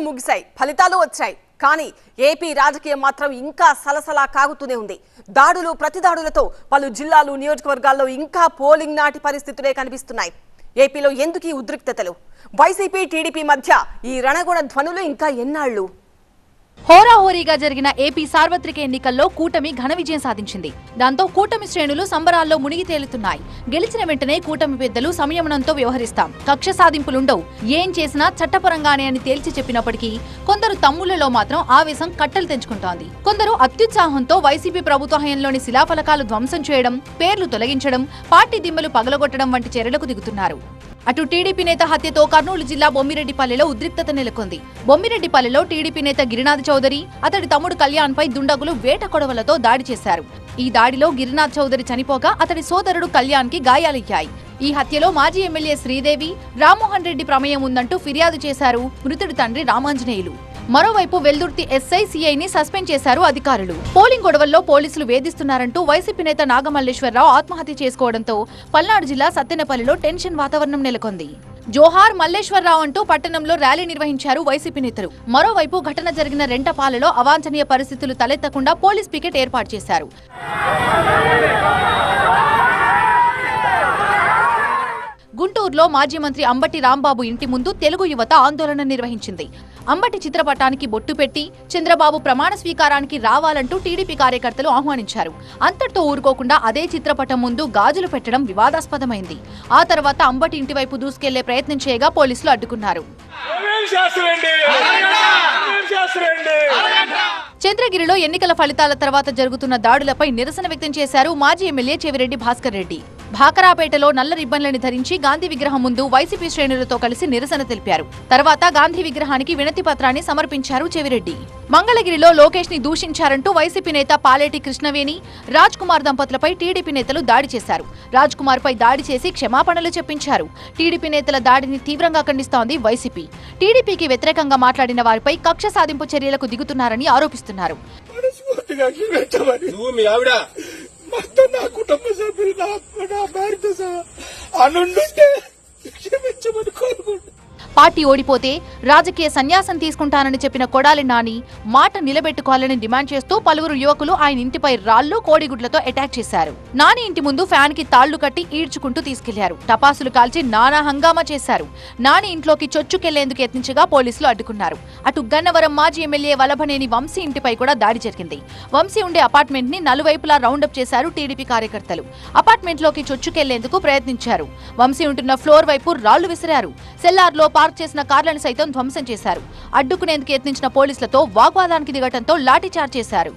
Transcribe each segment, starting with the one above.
ఎన్నికలు ముగిశాయి ఫలితాలు వచ్చాయి. కానీ ఏపీ రాజకీయం మాత్రం ఇంకా సలసలా కాగుతూనే ఉంది. దాడులు ప్రతిదాడులతో పలు జిల్లాలు నియోజకవర్గాల్లో ఇంకా పోలింగ్ నాటి పరిస్థితులే కనిపిస్తున్నాయి. ఏపీలో ఎందుకు ఈ ఉద్రిక్తతలు? వైసీపీ టీడీపీ మధ్య ఈ రణగుణ ధ్వనులు ఇంకా ఎన్నాళ్ళు? హోరాహోరీగా జరిగిన ఏపీ సార్వత్రిక ఎన్నికల్లో కూటమి ఘన విజయం సాధించింది. దాంతో కూటమి శ్రేణులు సంబరాల్లో మునిగి తేలుతున్నాయి. గెలిచిన వెంటనే కూటమి పెద్దలు సంయమనంతో వ్యవహరిస్తాం. కక్ష సాధింపులుండవు. ఏం చేసినా చట్టపరంగానే అని తేల్చి చెప్పినప్పటికీ కొందరు తమ్ముళ్ళలో మాత్రం ఆవేశం కట్టలు తెంచుకుంటోంది. కొందరు అత్యుత్సాహంతో వైసీపీ ప్రభుత్వ హయంలోని శిలాఫలకాలు ధ్వంసం చేయడం పేర్లు తొలగించడం పార్టీ దిమ్మలు పగలగొట్టడం వంటి చర్యలకు దిగుతున్నారు. అటు టీడీపీ నేత హత్యతో కర్నూలు జిల్లా బొమ్మిరెడ్డిపల్లెలో ఉద్రిక్తత నెలకొంది. బొమ్మిరెడ్డిపల్లెలో టీడీపీ నేత గిరినాథ్ చౌదరి అతడి తమ్ముడు కళ్యాణ్ పై దుండగులు వేట కొడవలతో దాడి చేశారు. ఈ దాడిలో గిరినాథ్ చౌదరి చనిపోగా అతడి సోదరుడు కళ్యాణ్కి గాయాలయ్యాయి. ఈ హత్యలో మాజీ ఎమ్మెల్యే శ్రీదేవి రామ్మోహన్ రెడ్డి ప్రమేయం ఉందంటూ ఫిర్యాదు చేశారు మృతుడి తండ్రి రామాంజనేయులు. మరోవైపు వెల్దుర్తి ఎస్ఐ సిఐని సస్పెండ్ చేశారు అధికారులు. పోలింగ్ గొడవల్లో పోలీసులు వేధిస్తున్నారంటూ వైసీపీ నేత నాగమల్లేశ్వరరావు ఆత్మహత్య చేసుకోవడంతో పల్నాడు జిల్లా సత్తెనపల్లిలో టెన్షన్ వాతావరణం నెలకొంది. జోహార్ మల్లేశ్వరరావు అంటూ పట్టణంలో ర్యాలీ నిర్వహించారు వైసీపీ నేతలు. మరోవైపు ఘటన జరిగిన రెంటపాలలో అవాంఛనీయ పరిస్థితులు తలెత్తకుండా పోలీస్ పికెట్ ఏర్పాటు చేశారు. గుంటూరులో మాజీ మంత్రి అంబటి రాంబాబు ఇంటి ముందు తెలుగు యువత ఆందోళన నిర్వహించింది. అంబటి చిత్రపటానికి బొట్టు పెట్టి చంద్రబాబు ప్రమాణ స్వీకారానికి రావాలంటూ టీడీపీ కార్యకర్తలు ఆహ్వానించారు. అంతటితో ఊరుకోకుండా అదే చిత్రపటం ముందు గాజులు పెట్టడం వివాదాస్పదమైంది. ఆ తర్వాత అంబటి ఇంటి వైపు దూసుకెళ్ళే ప్రయత్నం చేయగా పోలీసులు అడ్డుకున్నారు. చంద్రగిరిలో ఎన్నికల ఫలితాల తర్వాత జరుగుతున్న దాడులపై నిరసన వ్యక్తం చేశారు మాజీ ఎమ్మెల్యే చెవిరెడ్డి భాస్కర్ రెడ్డి. భాకరాపేటలో నల్ల రిబ్బన్లను ధరించి గాంధీ విగ్రహం ముందు వైసీపీ శ్రేణులతో కలిసి నిరసన తెలిపారు. తర్వాత గాంధీ విగ్రహానికి వినతి పత్రాన్ని సమర్పించారు చెవిరెడ్డి. మంగళగిరిలో లోకేష్ని దూషించారంటూ వైసీపీ నేత పాలేటి కృష్ణవేణి రాజ్ కుమార్ దంపతులపై టీడీపీ నేతలు దాడి చేశారు. రాజ్ కుమార్ పై దాడి చేసి క్షమాపణలు చెప్పించారు. టీడీపీ నేతల దాడిని తీవ్రంగా ఖండిస్తోంది వైసీపీ. టీడీపీకి వ్యతిరేకంగా మాట్లాడిన వారిపై కక్ష సాధింపు చర్యలకు దిగుతున్నారని ఆరోపిస్తున్నారు. మనస్ఫూర్తిగా క్షమించమని నువ్వు మీ ఆవిడ. మొత్తం నా కుటుంబ సభ్యులు నా నా భార్యతో సహా అనుండుంటే క్షమించమని కోరుకుంటున్నాను. పార్టీ ఓడిపోతే రాజకీయ సన్యాసం తీసుకుంటానని చెప్పిన కొడాలి నాని మాట నిలబెట్టుకోవాలని డిమాండ్ చేస్తూ పలువురు యువకులు ఆయన ఇంటిపై రాళ్ళు కోడిగుడ్లతో అటాక్ చేశారు. నాని ఇంటి ముందు ఫ్యాన్కి తాళ్ళు కట్టి ఈడ్చుకుంటూ తీసుకెళ్ళారు. టపాసులు కాల్చి నానా హంగామా చేశారు. నాని ఇంట్లోకి చొచ్చుకెళ్ళేందుకు యత్నించగా పోలీసులు అడ్డుకున్నారు. అటు గన్నవరం మాజీ ఎమ్మెల్యే వలభనేని వంశీ ఇంటిపై కూడా దాడి జరిగింది. వంశీ ఉండే అపార్ట్మెంట్ని నలువైపులా రౌండప్ చేశారు టీడీపీ కార్యకర్తలు. అపార్ట్మెంట్లోకి చొచ్చుకెళ్ళేందుకు ప్రయత్నించారు. వంశీ ఉంటున్న ఫ్లోర్ వైపు రాళ్ళు విసిరారు. సెల్లార్లో పార్క్ చేసిన కార్లను సైతం ధ్వంసం చేశారు. అడ్డుకునేందుకు యత్నించిన పోలీసులతో వాగ్వాదానికి దిగటంతో లాఠీచార్జ్ చేశారు.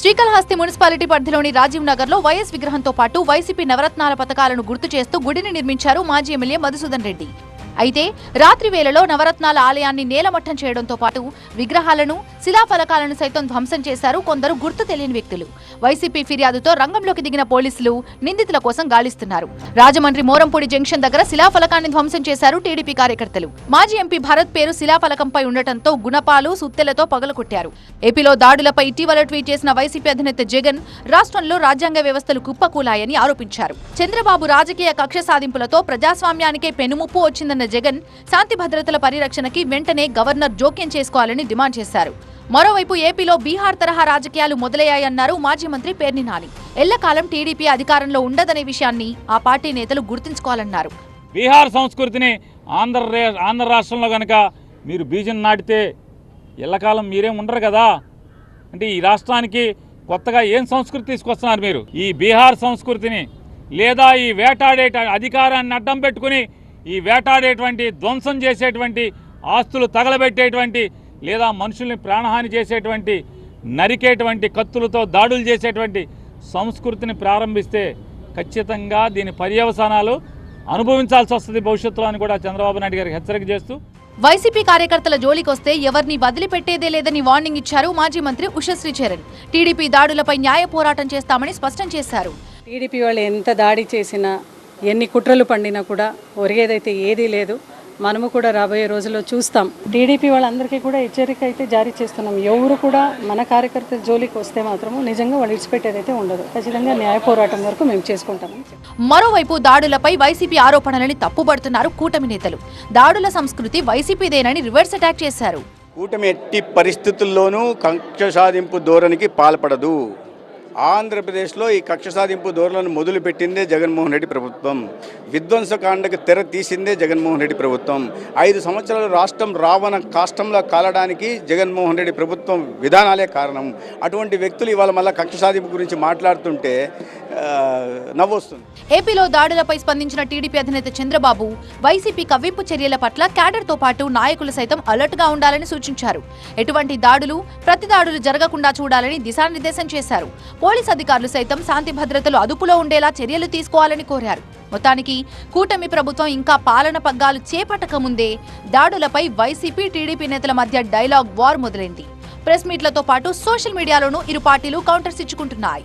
శ్రీకాళహస్తి మున్సిపాలిటీ పరిధిలోని రాజీవ్ నగర్లో వైఎస్ విగ్రహంతో పాటు వైసీపీ నవరత్నాల పథకాలను గుర్తు చేస్తూ గుడిని నిర్మించారు మాజీ ఎమ్మెల్యే మధుసూదన్ రెడ్డి. అయితే రాత్రి వేళలో నవరత్నాల ఆలయాన్ని నేలమట్టం చేయడంతో పాటు విగ్రహాలను శిలాఫలకాలను సైతం ధ్వంసం చేశారు కొందరు గుర్తు తెలియని వ్యక్తులు. వైసీపీ ఫిర్యాదుతో రంగంలోకి దిగిన పోలీసులు నిందితుల కోసం గాలిస్తున్నారు. రాజమండ్రి మోరంపూడి జంక్షన్ దగ్గర శిలాఫలకాన్ని ధ్వంసం చేశారు టీడీపీ కార్యకర్తలు. మాజీ ఎంపీ భరత్ పేరు శిలాఫలకంపై ఉండటంతో గుణపాలు సుత్తెలతో పగలకొట్టారు ఏపీలో దాడులపై ఇటీవల ట్వీట్ చేసిన వైసీపీ అధినేత జగన్ రాష్ట్రంలో రాజ్యాంగ వ్యవస్థలు కుప్పకూలాయని ఆరోపించారు. చంద్రబాబు రాజకీయ కక్ష సాధింపులతో ప్రజాస్వామ్యానికే పెనుముప్పు వచ్చిందన్న జగన్ శాంతి భద్రతల పరిరక్షణకి వెంటనే గవర్నర్ జోక్యం చేసుకోవాలని డిమాండ్ చేశారు. మరోవైపు ఏపీలో బీహార్ తరహా రాజకీయాలు మొదలయ్యాయన్నారు మాజీ మంత్రి పేర్ని నాని ఎల్లకాలం టీడీపీ అధికారంలో ఉండదనే విషయాన్ని ఆ పార్టీ నేతలు గుర్తుంచుకోవాలన్నారు. బీహార్ సంస్కృతిని ఆంధ్ర ఆంధ్ర రాష్ట్రంలో కనుక మీరు బీజం నాటితే ఎల్లకాలం మీరేం ఉండరు కదా? అంటే ఈ రాష్ట్రానికి కొత్తగా ఏం సంస్కృతి తీసుకొస్తున్నారు మీరు? ఈ బీహార్ సంస్కృతిని లేదా ఈ వేటాడే అధికారాన్ని అడ్డం పెట్టుకుని ఈ వేటాడేటువంటి ధ్వంసం చేసేటువంటి ఆస్తులు తగలబెట్టేటువంటి లేదా మనుషుల్ని ప్రాణహాని చేసేటువంటి నరికేటువంటి కత్తులతో దాడులు చేసేటువంటి సంస్కృతిని ప్రారంభిస్తే ఖచ్చితంగా దీని పర్యవసానాలు అనుభవించాల్సి వస్తుంది భవిష్యత్తులో అని కూడా చంద్రబాబు నాయుడు గారికి హెచ్చరిక చేస్తూ. వైసీపీ కార్యకర్తల జోలికొస్తే ఎవరిని వదిలిపెట్టేదే లేదని వార్నింగ్ ఇచ్చారు మాజీ మంత్రి ఉషశ్రీ చరణ్ టీడీపీ దాడులపై న్యాయ పోరాటం చేస్తామని స్పష్టం చేశారు. టీడీపీ వాళ్ళు ఎంత దాడి చేసినా ఎన్ని కుట్రలు పండినా కూడా ఒరిగేదైతే ఏదీ లేదు. మనము కూడా రాబోయే రోజుల్లో చూస్తాం. టీడీపీ వాళ్ళందరికీ కూడా హెచ్చరిక అయితే జారీ చేస్తున్నాం. ఎవరు కూడా మన కార్యకర్తల జోలికి వస్తే మాత్రము నిజంగా వాళ్ళు విడిచిపెట్టేదైతే ఉండదు. ఖచ్చితంగా న్యాయ పోరాటం వరకు మేము చెప్పారు. మరోవైపు దాడులపై వైసీపీ ఆరోపణలని తప్పుపడుతున్నారు కూటమి నేతలు. దాడుల సంస్కృతి వైసీపీదేనని రివర్స్ అటాక్ చేశారు. కూటమి ఎట్టి పరిస్థితుల్లోనూ కక్ష సాధింపు ధోరణికి పాల్పడదు. ఆంధ్రప్రదేశ్లో ఈ కక్ష సాధింపు ధోరణిని మొదలుపెట్టిందే జగన్మోహన్ రెడ్డి ప్రభుత్వం. విధ్వంసకాండకు తెర తీసిందే జగన్మోహన్ రెడ్డి ప్రభుత్వం. ఐదు సంవత్సరాలు రాష్ట్రం రావణ కాష్టంలో కాలడానికి జగన్మోహన్ రెడ్డి ప్రభుత్వం విధానాలే కారణం. అటువంటి వ్యక్తులు ఇవాళ మళ్ళీ కక్ష సాధింపు గురించి మాట్లాడుతుంటే నవ్వొస్తుంది. ఏపీలో దాడులపై స్పందించిన టీడీపీ అధినేత చంద్రబాబు వైసీపీ కవ్వింపు చర్యల పట్ల క్యాడర్తో పాటు నాయకులు సైతం అలర్ట్గా ఉండాలని సూచించారు. ఎటువంటి దాడులు ప్రతి దాడులు జరగకుండా చూడాలని దిశానిర్దేశం చేశారు. పోలీస్ అధికారులు సైతం శాంతి భద్రతలు అదుపులో ఉండేలా చర్యలు తీసుకోవాలని కోరారు. మొత్తానికి కూటమి ప్రభుత్వం ఇంకా పాలన పగ్గాలు చేపట్టకముందే దాడులపై వైసీపీ టీడీపీ నేతల మధ్య డైలాగ్ వార్ మొదలైంది. ప్రెస్ మీట్లతో పాటు సోషల్ మీడియాలోనూ ఇరు పార్టీలు కౌంటర్స్ ఇచ్చుకుంటున్నాయి.